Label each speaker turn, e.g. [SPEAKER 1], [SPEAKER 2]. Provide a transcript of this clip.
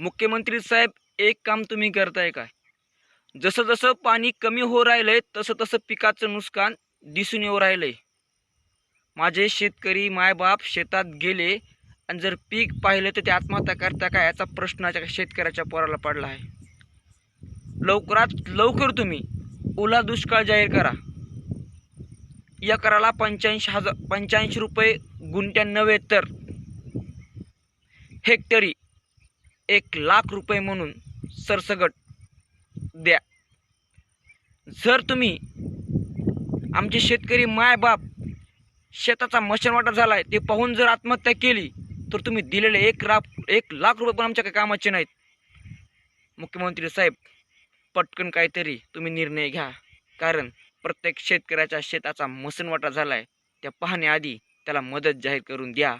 [SPEAKER 1] मुख्यमंत्री साहेब एक काम तुम्ही करताय काय? जसं जसं पाणी कमी हो राहिलंय तसं तसं पिकाचं नुकसान दिसून येऊ राहिलंय. माझे शेतकरी मायबाप शेतात गेले आणि जर पीक पाहिलं तर ते आत्महत्या करता काय? याचा प्रश्न शेतकऱ्याच्या पोराला पडला आहे. लवकरात लवकर तुम्ही ओला दुष्काळ जाहीर करा. एकराला पंच्याऐंशी हजार पंच्याऐंशी रुपये गुंट्या नव्हे तर हेक्टरी एक लाख रुपये म्हणून सरसगट द्या. जर तुम्ही आमचे शेतकरी मायबाप शेताचा मशनवाटा झाला आहे ते पाहून जर आत्महत्या केली तर तुम्ही दिलेले एक लाख एक लाख रुपये पण आमच्या काही कामाचे नाहीत. मुख्यमंत्री साहेब पटकन काहीतरी तुम्ही निर्णय घ्या. कारण प्रत्येक शेतकऱ्याच्या शेताचा मसनवाटा झाला आहे त्या पाहण्याआधी त्याला मदत जाहीर करून द्या.